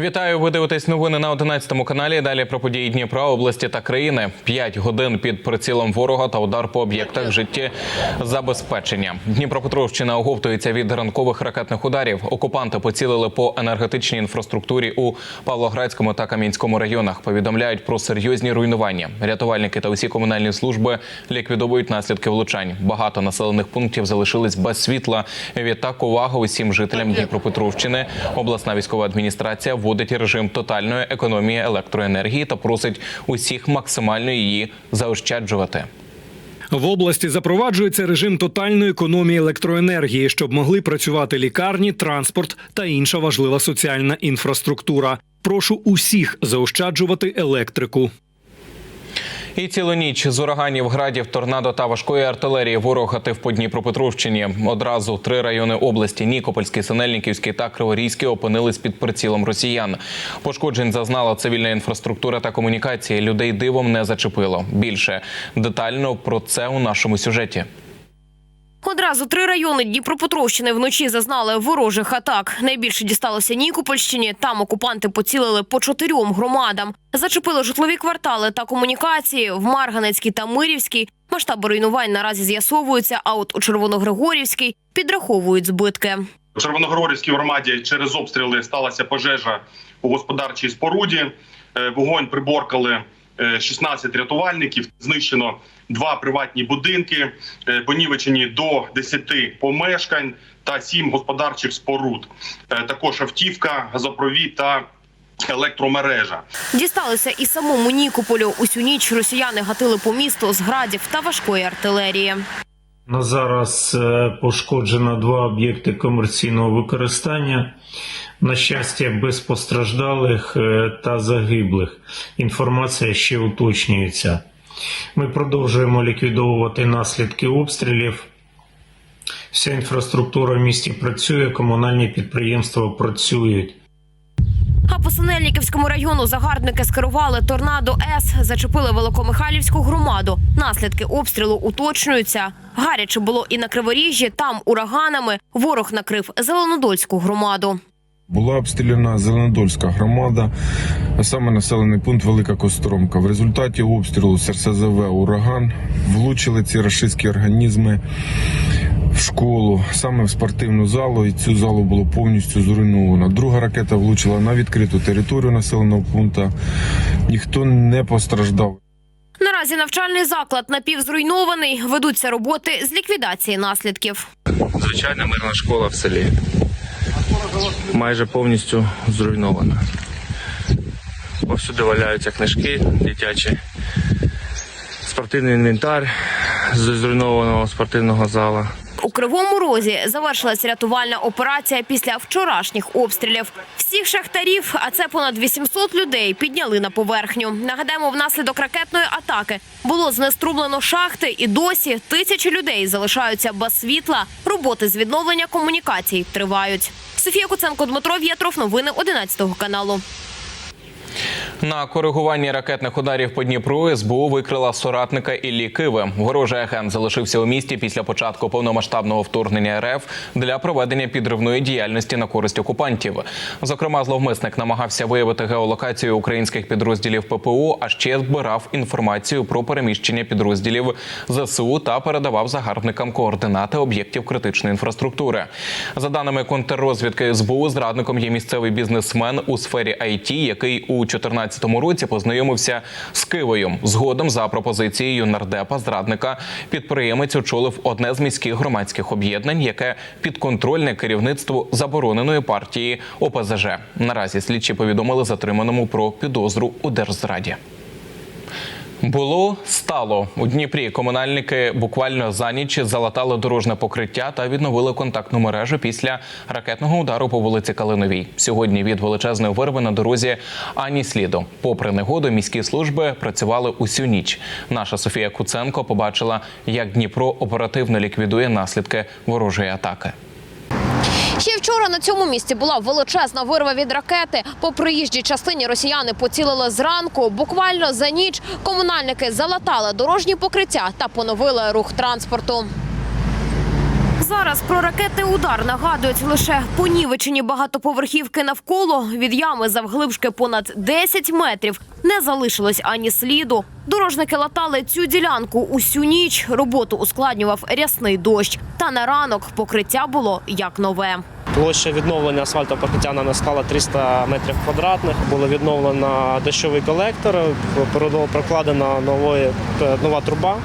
Вітаю, ви дивитесь новини на 11 каналі. Далі про події Дніпра, області та країни. П'ять годин під прицілом ворога та удар по об'єктах життєзабезпечення. Дніпропетровщина оговтується від ранкових ракетних ударів. Окупанти поцілили по енергетичній інфраструктурі у Павлоградському та Кам'янському районах. Повідомляють про серйозні руйнування. Рятувальники та усі комунальні служби ліквідовують наслідки влучань. Багато населених пунктів залишились без світла. Відтак увага усім жителям Дніпропетровщини. Обласна військова адміністрація вводить режим тотальної економії електроенергії та просить усіх максимально її заощаджувати. В області запроваджується режим тотальної економії електроенергії, щоб могли працювати лікарні, транспорт та інша важлива соціальна інфраструктура. Прошу усіх заощаджувати електрику. І цілу ніч з ураганів, градів, торнадо та важкої артилерії ворог гатив по Дніпропетровщині. Одразу три райони області Нікопольський, Синельниківський та Криворізький опинились під прицілом росіян. Пошкоджень зазнала цивільна інфраструктура та комунікації. Людей дивом не зачепило. Більше детально про це у нашому сюжеті. Одразу три райони Дніпропетровщини вночі зазнали ворожих атак. Найбільше дісталося Нікопольщині. Там окупанти поцілили по чотирьом громадам. Зачепили житлові квартали та комунікації в Марганецькій та Мирівській. Масштаби руйнувань наразі з'ясовуються. А от у Червоногригорівській підраховують збитки. У Червоногорівській громаді через обстріли сталася пожежа у господарчій споруді. Е, Вогонь приборкали е, 16 рятувальників. Знищено два приватні будинки, е, понівечені до 10 помешкань та 7 господарчих споруд. Е, Також автівка, газопровід та електромережа. Дісталося і самому Нікополю. Усю ніч росіяни гатили по місту з градів та важкої артилерії. На зараз е, пошкоджено два об'єкти комерційного використання. На щастя, без постраждалих та загиблих. Інформація ще уточнюється. Ми продовжуємо ліквідовувати наслідки обстрілів. Вся інфраструктура в місті працює, комунальні підприємства працюють. А по Синельниківському району загарбники скерували торнадо С, зачепили Великомихайлівську громаду. Наслідки обстрілу уточнюються. Гаряче було і на Криворіжжі. Там ураганами ворог накрив Зеленодольську громаду. Була обстріляна Зеленодольська громада, а саме населений пункт Велика Костромка. В результаті обстрілу з РСЗВ ураган влучили ці рашистські організми в школу, саме в спортивну залу, і цю залу було повністю зруйновано. Друга ракета влучила на відкриту територію населеного пункту. Ніхто не постраждав. Наразі навчальний заклад напівзруйнований. Ведуться роботи з ліквідації наслідків. Звичайна мирна школа в селі. Майже повністю зруйнована. Повсюди валяються книжки дитячі, спортивний інвентар з зруйнованого спортивного зала. У кривому розі завершилась рятувальна операція після вчорашніх обстрілів. Всіх шахтарів, а це понад 800 людей, підняли на поверхню. Нагадаємо, внаслідок ракетної атаки було знеструблено шахти, і досі тисячі людей залишаються без світла. Роботи з відновлення комунікацій тривають. Софія Куценко, Дмитро В'єтров. Новини 11 каналу. На коригуванні ракетних ударів по Дніпру СБУ викрила соратника Іллі Киви. Ворожий агент залишився у місті після початку повномасштабного вторгнення РФ для проведення підривної діяльності на користь окупантів. Зокрема, зловмисник намагався виявити геолокацію українських підрозділів ППУ, а ще збирав інформацію про переміщення підрозділів ЗСУ та передавав загарбникам координати об'єктів критичної інфраструктури. За даними контррозвідки СБУ, зрадником є місцевий бізнесмен у сфері IT, який у 2014 році познайомився з Кивою. Згодом, за пропозицією нардепа зрадника, підприємець очолив одне з міських громадських об'єднань, яке підконтрольне керівництву забороненої партії ОПЗЖ. Наразі слідчі повідомили затриманому про підозру у держзраді. Було стало у Дніпрі. Комунальники буквально за ніч залатали дорожне покриття та відновили контактну мережу після ракетного удару по вулиці Калиновій. Сьогодні від величезної вирви на дорозі ані сліду. Попри негоду, міські служби працювали усю ніч. Наша Софія Куценко побачила, як Дніпро оперативно ліквідує наслідки ворожої атаки. Ще вчора на цьому місці була величезна вирва від ракети. По приїжджій частині росіяни поцілили зранку. Буквально за ніч комунальники залатали дорожні покриття та поновили рух транспорту. Зараз про ракетний удар нагадують лише понівечені багатоповерхівки навколо. Від ями завглибшки понад 10 метрів не залишилось ані сліду. Дорожники латали цю ділянку усю ніч. Роботу ускладнював рясний дощ. Та на ранок покриття було як нове. Площа відновлення асфальтового покриття на склала 300 метрів квадратних. Було відновлено дощовий колектор, прокладена нова труба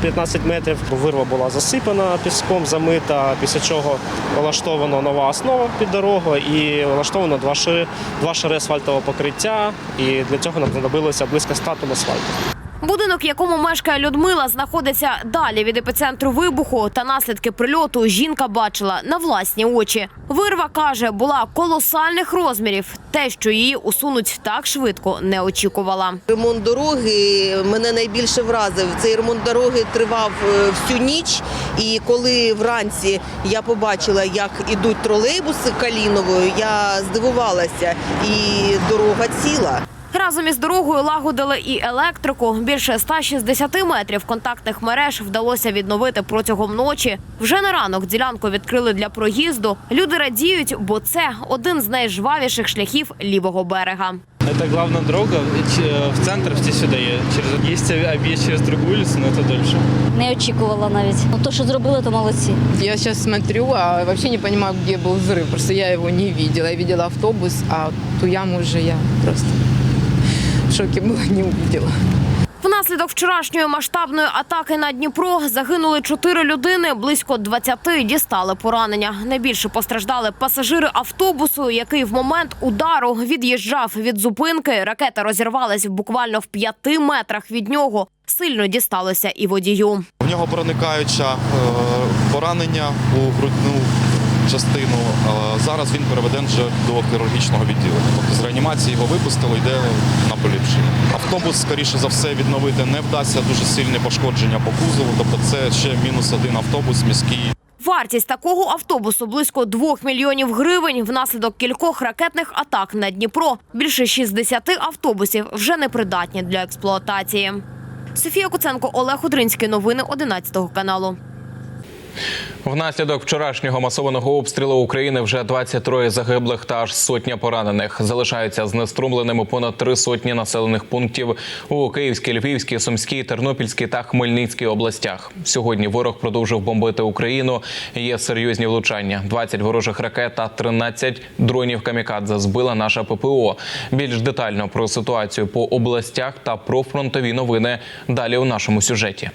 15 метрів. Вирва була засипана піском, замита, після чого влаштована нова основа під дорогу і влаштовано два шири, два шари асфальтового покриття. І для цього нам знадобилося близько 100 тонн асфальту. Будинок, в якому мешкає Людмила, знаходиться далі від епіцентру вибуху. Та наслідки прильоту жінка бачила на власні очі. Вирва каже, була колосальних розмірів. Те, що її усунуть так швидко, не очікувала. Ремонт дороги мене найбільше вразив. Цей ремонт дороги тривав е, всю ніч. І коли вранці я побачила, як ідуть тролейбуси Каліновою, я здивувалася. І дорога ціла. Разом із дорогою лагодили і електрику. Більше 160 метрів контактних мереж вдалося відновити протягом ночі. Вже на ранок ділянку відкрили для проїзду. Люди радіють, бо це один з найжвавіших шляхів лівого берега. Это главная дорога э, в центр, все сюда едет. Через, есть объезд через другую улицу, но это дольше. Не очікувала навіть. Ну, то, що зробили, то молодці. Я сейчас смотрю, а вообще не понимаю, где был взрыв. Просто я его не видела. Я видела автобус, а ту яму уже я просто в шоке была, не увидела. Внаслідок вчорашньої масштабної атаки на Дніпро загинули чотири людини, близько 20 дістали поранення. Найбільше постраждали пасажири автобусу, який в момент удару від'їжджав від зупинки. Ракета розірвалась буквально в п'яти метрах від нього. Сильно дісталося і водію. В нього проникаюча е, поранення у грудну частину. Зараз він переведен вже до хірургічного відділення. Тобто з реанімації його випустили, йде на поліпшення. Автобус, скоріше за все, відновити не вдасться. Дуже сильне пошкодження по кузову. Тобто це ще мінус один автобус міський. Вартість такого автобусу близько 2 мільйонів гривень. Внаслідок кількох ракетних атак на Дніпро більше 60 автобусів вже непридатні для експлуатації. Софія Куценко, Олег Удринський. Новини 11 каналу. Внаслідок вчорашнього масованого обстрілу України вже 23 загиблих та аж сотня поранених. Залишаються знеструмленими понад три сотні населених пунктів у Київській, Львівській, Сумській, Тернопільській та Хмельницькій областях. Сьогодні ворог продовжив бомбити Україну. Є серйозні влучання: 20 ворожих ракет та 13 дронів камікадзе збила наша ППО. Більш детально про ситуацію по областях та про фронтові новини далі у нашому сюжеті.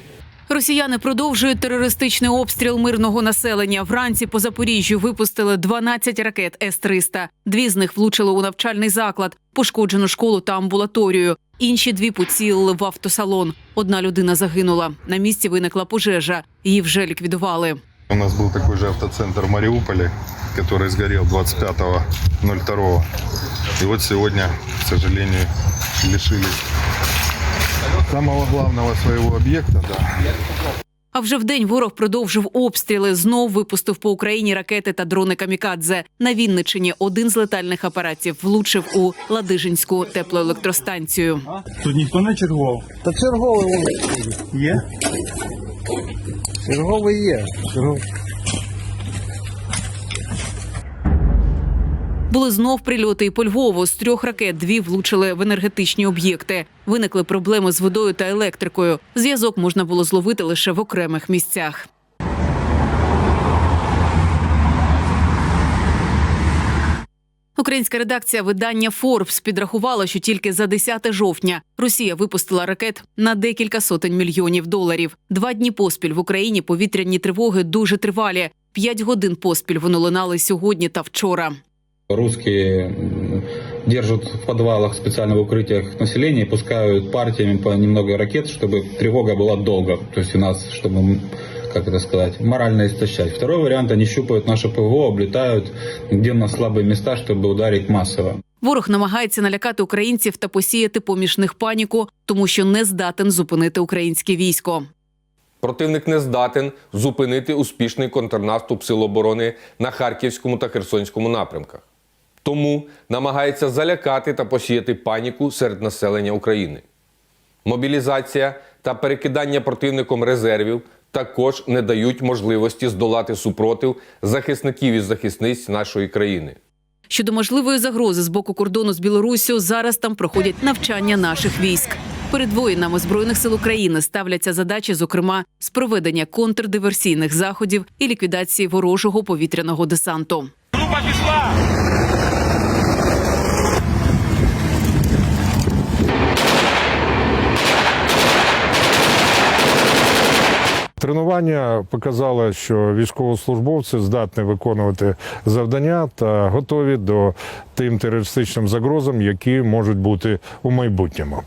Росіяни продовжують терористичний обстріл мирного населення. Вранці по Запоріжжю випустили 12 ракет С-300. Дві з них влучили у навчальний заклад, пошкоджену школу та амбулаторію. Інші дві поцілили в автосалон. Одна людина загинула. На місці виникла пожежа. Її вже ліквідували. У нас был такой же автоцентр в Мариуполе, который сгорел 25.02. И вот сегодня, к сожалению, лишились самого главного своего объекта. Да. А вже вдень ворог продовжив обстріли. Знов випустив по Україні ракети та дрони камікадзе. На Вінничині один з летальних апаратів влучив у Ладижинську теплоелектростанцію. Тут ніхто не чергував. Та черговий Є? черговий є. Були знов прильоти і по Львову. З трьох ракет дві влучили в енергетичні об'єкти. Виникли проблеми з водою та електрикою. Зв'язок можна було зловити лише в окремих місцях. Українська редакція видання Forbes підрахувала, що тільки за 10 жовтня Росія випустила ракет на декілька сотень мільйонів доларів. Два дні поспіль в Україні повітряні тривоги дуже тривалі. П'ять годин поспіль вони лунали сьогодні та вчора. Русские м, держат в подвалах, специально в укрытиях населения и пускают партиями по немного ракет, чтобы тревога была долго. То есть у нас, чтобы, м, как это сказать, морально истощать. Второй вариант, они щупают наше ПВО, облетают, где у нас слабые места, чтобы ударить массово. Ворог намагається налякати українців та посіяти поміж них паніку, тому що не здатен зупинити українське військо. Противник не здатен зупинити успішний контрнаступ Сил оборони на Харківському та Херсонському напрямках. Тому намагається залякати та посіяти паніку серед населення України. Мобілізація та перекидання противником резервів також не дають можливості здолати супротив захисників і захисниць нашої країни. Щодо можливої загрози з боку кордону з Білоруссю, зараз там проходять навчання наших військ. Перед воїнами збройних сил України ставляться задачі, зокрема, з проведення контрдиверсійних заходів і ліквідації ворожого повітряного десанту. Тренування показало, що військовослужбовці здатні виконувати завдання та готові до тим терористичним загрозам, які можуть бути у майбутньому.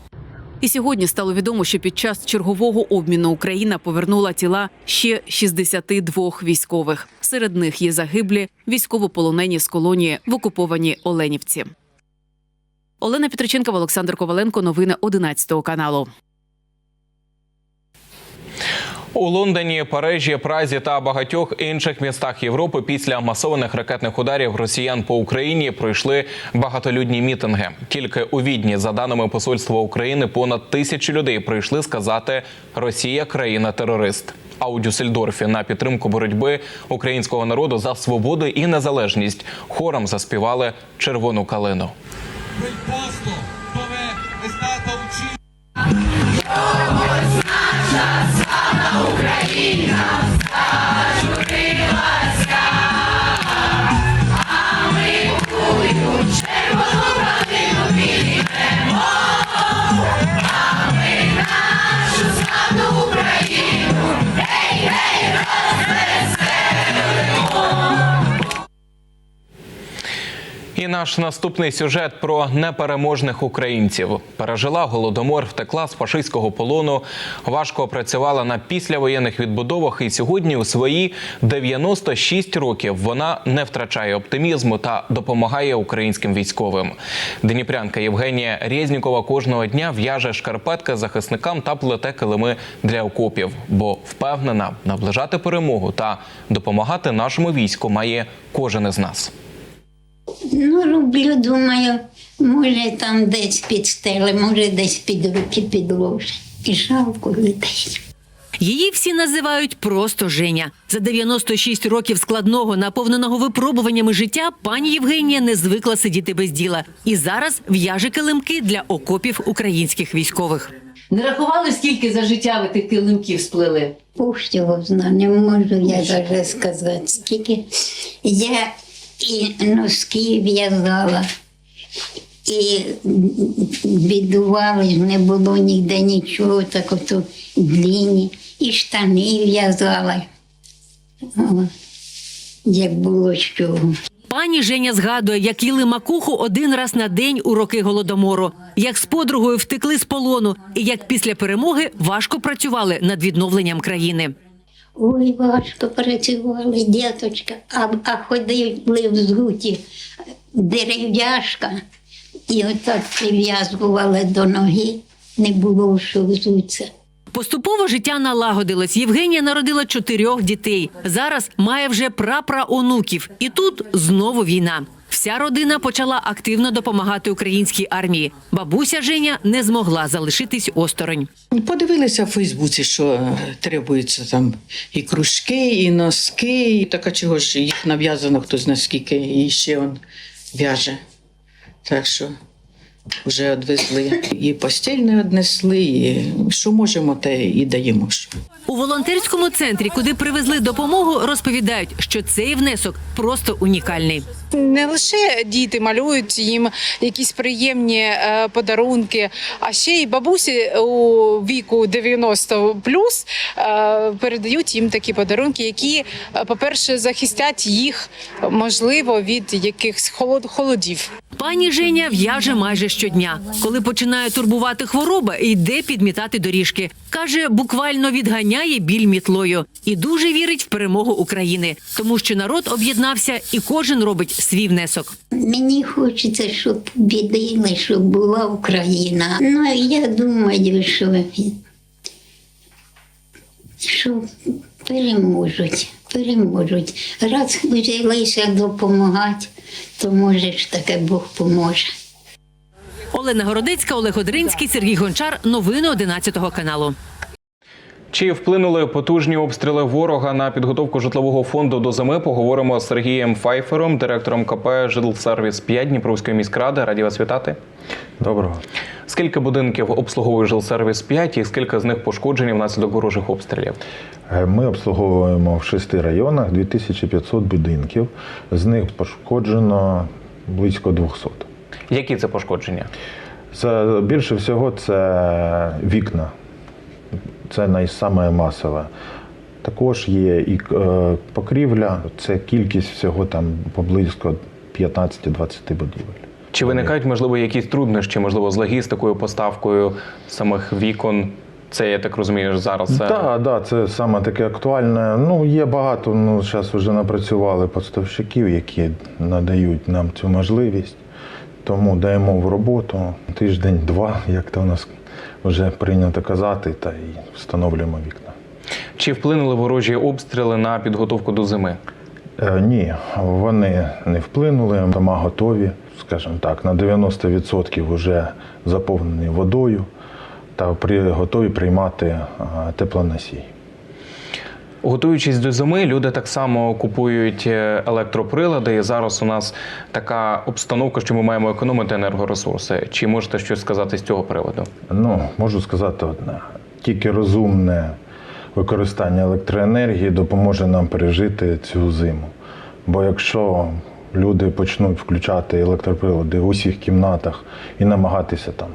І сьогодні стало відомо, що під час чергового обміну Україна повернула тіла ще 62 військових. Серед них є загиблі військовополонені з колонії в окупованій Оленівці. Олена Петриченкова, Олександр Коваленко. Новини 11 каналу. У Лондоні, Парижі, Празі та багатьох інших містах Європи після масованих ракетних ударів росіян по Україні пройшли багатолюдні мітинги. Тільки у Відні, за даними Посольства України, понад тисячі людей прийшли сказати Росія країна терорист. А у Дюссельдорфі на підтримку боротьби українського народу за свободу і незалежність хором заспівали червону калину. І наш наступний сюжет про непереможних українців. Пережила голодомор, втекла з фашистського полону, важко працювала на післявоєнних відбудовах. І сьогодні у свої 96 років вона не втрачає оптимізму та допомагає українським військовим. Дніпрянка Євгенія Резнікова кожного дня в'яже шкарпетки захисникам та плете килими для окопів, бо впевнена, наближати перемогу та допомагати нашому війську має кожен із нас. Ну, роблю, думаю, може там десь під стели, може десь під руки підложить. І жалко людей. Її всі називають просто Женя. За 96 років складного, наповненого випробуваннями життя, пані Євгенія не звикла сидіти без діла. І зараз в'яже килимки для окопів українських військових. Не рахували, скільки за життя ви тих килимків сплели? Уж його знаю, не можу я навіть сказати, скільки я і носки в'язала, і бідували, не було ніде нічого, так ото длінні, і штани в'язала. Як було з. Пані Женя згадує, як їли макуху один раз на день у роки голодомору, як з подругою втекли з полону, і як після перемоги важко працювали над відновленням країни. Ой, важко працювали, діточка, а, а ходили в згуті дерев'яшка, і отак прив'язували до ноги, не було що взуться. Поступово життя налагодилось. Євгенія народила чотирьох дітей. Зараз має вже прапраонуків. І тут знову війна. Вся родина почала активно допомагати українській армії. Бабуся Женя не змогла залишитись осторонь. Подивилися в Фейсбуці, що е, требуються там і кружки, і носки. І так а чого ж їх нав'язано хто зна скільки, і ще он в'яже. Так що вже відвезли. І постіль не однесли, і що можемо, те і даємо. У волонтерському центрі, куди привезли допомогу, розповідають, що цей внесок просто унікальний. Не лише діти малюють їм якісь приємні е, подарунки, а ще й бабусі у віку 90 плюс е, передають їм такі подарунки, які, е, по-перше, захистять їх можливо від якихось холод холодів. Пані Женя в'яже майже щодня. Коли починає турбувати хвороба, йде підмітати доріжки. Каже, буквально відганяє біль мітлою і дуже вірить в перемогу України, тому що народ об'єднався і кожен робить свій внесок. Мені хочеться, щоб побідили, щоб була Україна. Ну, я думаю, що, що переможуть, переможуть. Раз взялися допомагати, то може ж таке Бог поможе. Олена Городецька, Олег Одринський, Сергій Гончар. Новини 11 каналу. Чи вплинули потужні обстріли ворога на підготовку житлового фонду до зими? Поговоримо з Сергієм Файфером, директором КП «Жилсервіс 5 Дніпровської міськради. Раді вас вітати. Доброго. Скільки будинків обслуговує «Жилсервіс 5 і скільки з них пошкоджені внаслідок ворожих обстрілів? Е, Ми обслуговуємо в шести районах 2500 будинків. З них пошкоджено близько 200. Які це пошкодження? Це більше всього це вікна. Це найсаме масове. Також є і е, покрівля, це кількість всього там поблизько 15-20 будівель. Чи виникають можливо якісь труднощі, можливо, з логістикою, поставкою самих вікон? Це я так розумію, зараз Так, да, це саме таке актуальне. Ну, є багато, ну, зараз вже напрацювали поставщиків, які надають нам цю можливість. Тому даємо в роботу тиждень-два, як то у нас вже прийнято казати, та і встановлюємо вікна. чи вплинули ворожі обстріли на підготовку до зими? Е, ні, вони не вплинули, дома готові, скажімо так, на 90% вже заповнені водою та при, готові приймати е, теплоносій. Готуючись до зими, люди так само купують е, електроприлади. І зараз у нас така обстановка, що ми маємо економити енергоресурси. Чи можете щось сказати з цього приводу? Ну, можу сказати одне: тільки розумне використання електроенергії допоможе нам пережити цю зиму. Бо якщо люди почнуть включати електроприлади в усіх кімнатах і намагатися там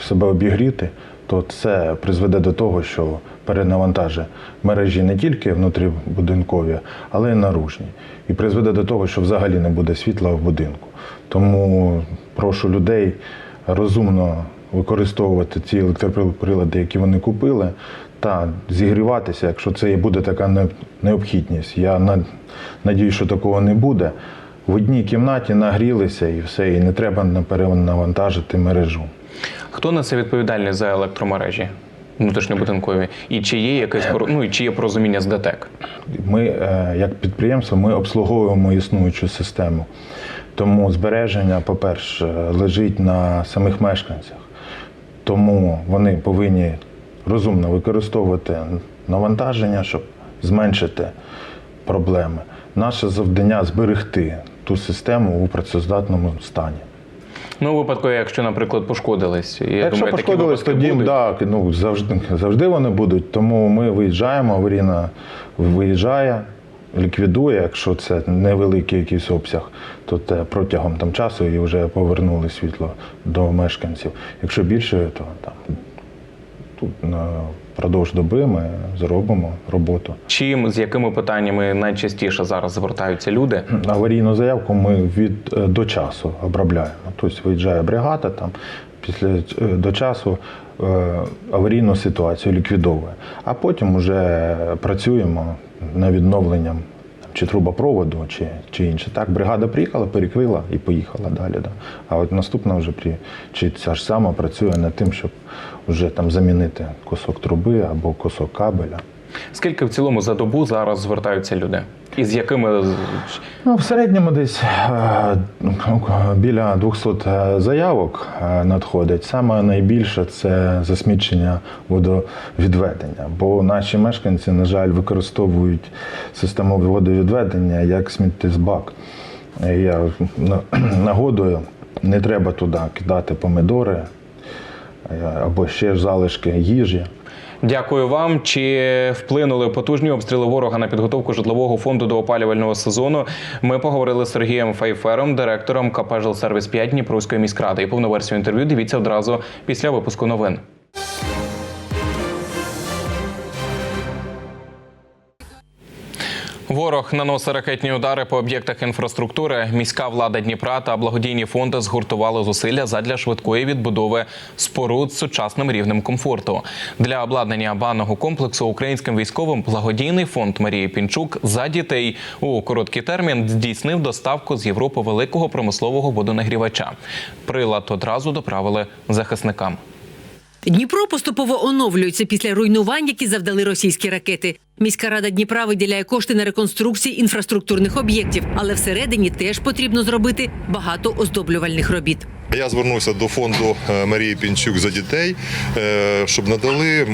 себе обігріти, то це призведе до того, що перенавантаже мережі не тільки внутрібудинкові, але й наружні. І призведе до того, що взагалі не буде світла в будинку. Тому прошу людей розумно використовувати ці електроприлади, які вони купили, та зігріватися, якщо це і буде така необхідність. Я на- надію, що такого не буде. В одній кімнаті нагрілися і все, і не треба перенавантажити мережу. Хто несе відповідальність за електромережі внутрішньобудинкові? І чи є якесь ну, і чи є порозуміння з ДТЕК? Ми, е, як підприємство, ми обслуговуємо існуючу систему. Тому збереження, по-перше, лежить на самих мешканцях. Тому вони повинні розумно використовувати навантаження, щоб зменшити проблеми. Наше завдання зберегти ту систему у працездатному стані. Ну, у випадку, якщо, наприклад, пошкодились. Я Якщо думаю, пошкодились, випадки тоді будуть. так, ну, завжди, завжди вони будуть. Тому ми виїжджаємо, аварійна виїжджає, ліквідує, якщо це невеликий якийсь обсяг, то те протягом там, часу і вже повернули світло до мешканців. Якщо більше, то там тут на продовж доби ми зробимо роботу. Чим з якими питаннями найчастіше зараз звертаються люди? Аварійну заявку ми від е, до часу обробляємо. Тобто виїжджає бригада там після е, до часу е, аварійну ситуацію ліквідовує. А потім вже працюємо над відновленням чи трубопроводу, чи, чи інше. Так, бригада приїхала, перекрила і поїхала далі. Да. А от наступна вже при чи ця ж сама працює над тим, щоб вже там замінити кусок труби або кусок кабеля. Скільки в цілому за добу зараз звертаються люди? І з якими Ну, в середньому десь е, ну, біля 200 заявок е, надходить. Саме найбільше це засмічення водовідведення, бо наші мешканці, на жаль, використовують систему водовідведення як сміттєзбак. Я на- нагодую, не треба туди кидати помидори е, або ще залишки їжі. Дякую вам. Чи вплинули потужні обстріли ворога на підготовку житлового фонду до опалювального сезону? Ми поговорили з Сергієм Файфером, директором КП «Жилсервіс 5 Дніпровської міськради. І повну версію інтерв'ю дивіться одразу після випуску новин. Ворог наносить ракетні удари по об'єктах інфраструктури. Міська влада Дніпра та благодійні фонди згуртували зусилля задля швидкої відбудови споруд з сучасним рівнем комфорту. Для обладнання банного комплексу українським військовим благодійний фонд Марії Пінчук за дітей у короткий термін здійснив доставку з Європи великого промислового водонагрівача. Прилад одразу доправили захисникам. Дніпро поступово оновлюється після руйнувань, які завдали російські ракети. Міська рада Дніпра виділяє кошти на реконструкції інфраструктурних об'єктів, але всередині теж потрібно зробити багато оздоблювальних робіт. Я звернувся до фонду е, Марії Пінчук за дітей, е, щоб надали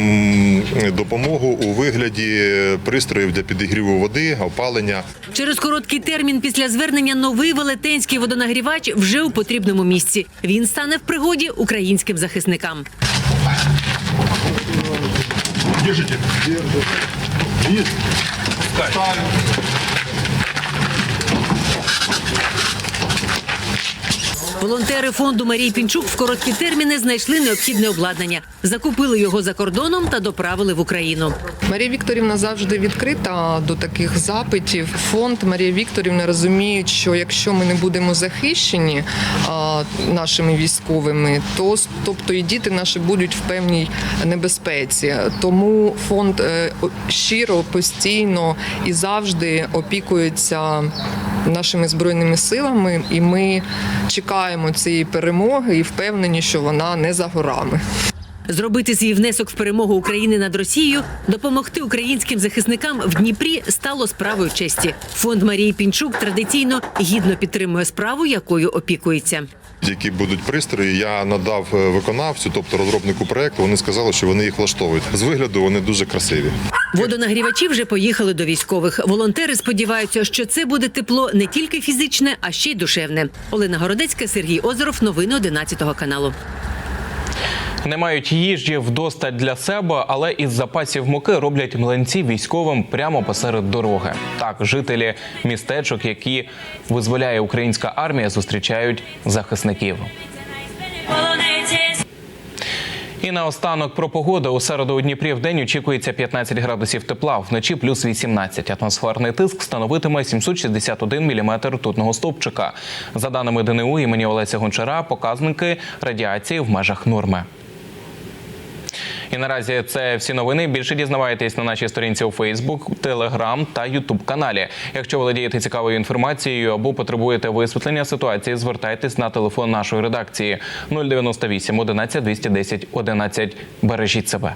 допомогу у вигляді пристроїв для підігріву води, опалення. Через короткий термін після звернення новий велетенський водонагрівач вже у потрібному місці. Він стане в пригоді українським захисникам. Держите. Вниз. Встань. Волонтери фонду Марії Пінчук в короткі терміни знайшли необхідне обладнання, закупили його за кордоном та доправили в Україну. Марія Вікторівна завжди відкрита до таких запитів. Фонд Марія Вікторівна розуміє, що якщо ми не будемо захищені а, нашими військовими, то тобто і діти наші будуть в певній небезпеці. Тому фонд е, щиро, постійно і завжди опікується нашими збройними силами, і ми чекаємо цієї перемоги і впевнені, що вона не за горами. Зробити свій внесок в перемогу України над Росією, допомогти українським захисникам в Дніпрі стало справою честі. Фонд Марії Пінчук традиційно гідно підтримує справу, якою опікується. Які будуть пристрої, я надав е, виконавцю, тобто розробнику проекту. Вони сказали, що вони їх влаштовують. З вигляду вони дуже красиві. Водонагрівачі вже поїхали до військових. Волонтери сподіваються, що це буде тепло не тільки фізичне, а ще й душевне. Олена Городецька, Сергій Озеров. Новини 11 каналу. Не мають їжі вдосталь для себе, але із запасів муки роблять млинці військовим прямо посеред дороги. Так, жителі містечок, які визволяє українська армія, зустрічають захисників. І наостанок про погоду. У середу у Дніпрі в день очікується 15 градусів тепла, вночі плюс 18. Атмосферний тиск становитиме 761 міліметр ртутного стовпчика. За даними ДНУ імені Олеся Гончара, показники радіації в межах норми. І наразі це всі новини. Більше дізнавайтесь на нашій сторінці у Фейсбук, Телеграм та Ютуб каналі. Якщо володієте цікавою інформацією або потребуєте висвітлення ситуації, звертайтесь на телефон нашої редакції 098 11 210 11. Бережіть себе.